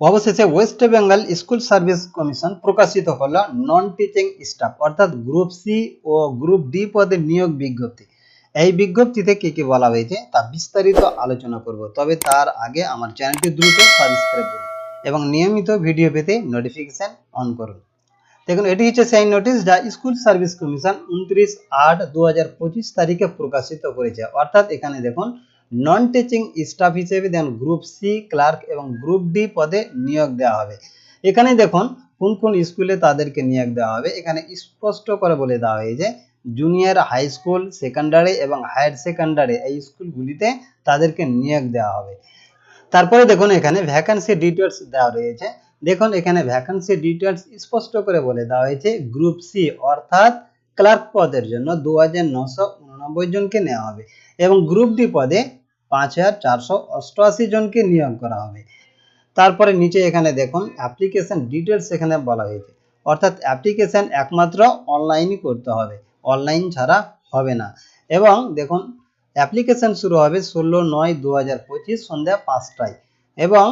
অবশেষে West Bengal school service commission প্রকাশিত হল নন টিচিং স্টাফ অর্থাৎ গ্রুপ সি ও গ্রুপ ডি পদে নিয়োগ বিজ্ঞপ্তি। এই বিজ্ঞপ্তিতে কি কি বলা হয়েছে তা বিস্তারিত আলোচনা করব, তবে তার আগে আমার চ্যানেলটি দ্রুত সাবস্ক্রাইব করুন এবং নিয়মিত ভিডিও পেতে নোটিফিকেশন অন করুন। দেখুন, এটি হচ্ছে সেই নোটিশ যা স্কুল সার্ভিস কমিশন উনত্রিশ আট দু তারিখে প্রকাশিত করেছে। অর্থাৎ এখানে দেখুন নন টিচিং স্টাফ হিসেবে দেন গ্রুপ সি ক্লার্ক এবং গ্রুপ ডি পদে নিয়োগ দেওয়া হবে। এখানে দেখুন কোন কোন স্কুলে তাদেরকে নিয়োগ দেওয়া হবে। এখানে স্পষ্ট করে বলে দেওয়া হয়েছে জুনিয়র হাই স্কুল সেকেন্ডারি এবং হায়ার সেকেন্ডারি এই স্কুলগুলিতে তাদেরকে নিয়োগ দেওয়া হবে। তারপরে দেখুন এখানে ভ্যাকান্সি ডিটেলস দেওয়া রয়েছে। দেখুন এখানে ভ্যাকান্সি ডিটেলস স্পষ্ট করে বলে দেওয়া হয়েছে গ্রুপ সি অর্থাৎ ক্লার্ক পদের জন্য দু জনকে নেওয়া হবে এবং গ্রুপ ডি পদে পাঁচ হাজার চারশো অষ্টআশি জনকে নিয়োগ করা হবে। তারপরে নিচে এখানে দেখুন অ্যাপ্লিকেশন ডিটেলস এখানে বলা হয়েছে। অর্থাৎ অ্যাপ্লিকেশন একমাত্র অনলাইনই করতে হবে। অনলাইন ছাড়া হবে না। এবং দেখুন অ্যাপ্লিকেশন শুরু হবে ষোলো নয় দু হাজার পঁচিশ সন্ধ্যা পাঁচটায়। এবং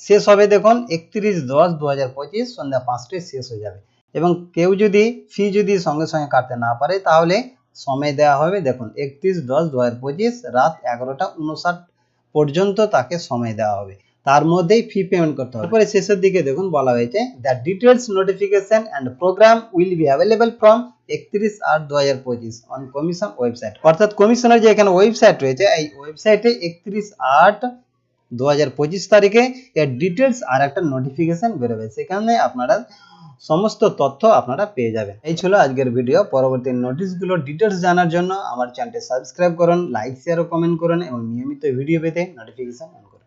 শেষ হবে দেখুন একত্রিশ দশ দু হাজার পঁচিশ সন্ধ্যা পাঁচটায় শেষ হয়ে যাবে। এবং কেউ যদি ফি যদি সঙ্গে সঙ্গে কাটতে না পারে, তাহলে সময় দেওয়া হবে। দেখুন, একত্রিশ দশ দু হাজার পঁচিশ রাত এগারোটা উনষাট পর্যন্ত তাকে সময় দেওয়া হবে। তার মধ্যেই ফি পেমেন্ট করতে হবে। তারপরে শেষের দিকে দেখুন বলা হয়েছে the details notification and programme will be available from একত্রিশ আট দু হাজার পঁচিশ অন কমিশন ওয়েবসাইট অর্থাৎ কমিশনের যে এখানে ওয়েবসাইট রয়েছে, এই ওয়েবসাইটে একত্রিশ আট দু হাজার পঁচিশ তারিখে এর ডিটেলস আর একটা নোটিফিকেশন বেরোবে। সেখানে আপনারা সমস্ত তথ্য আপনারা পেয়ে যাবেন। এই ছিল আজকের ভিডিও পরবর্তী নোটিশগুলোর ডিটেলস জানার জন্য আমার চ্যানেলটি সাবস্ক্রাইব করুন লাইক শেয়ার ও কমেন্ট করুন এবং নিয়মিত ভিডিও পেতে নোটিফিকেশন অন করুন।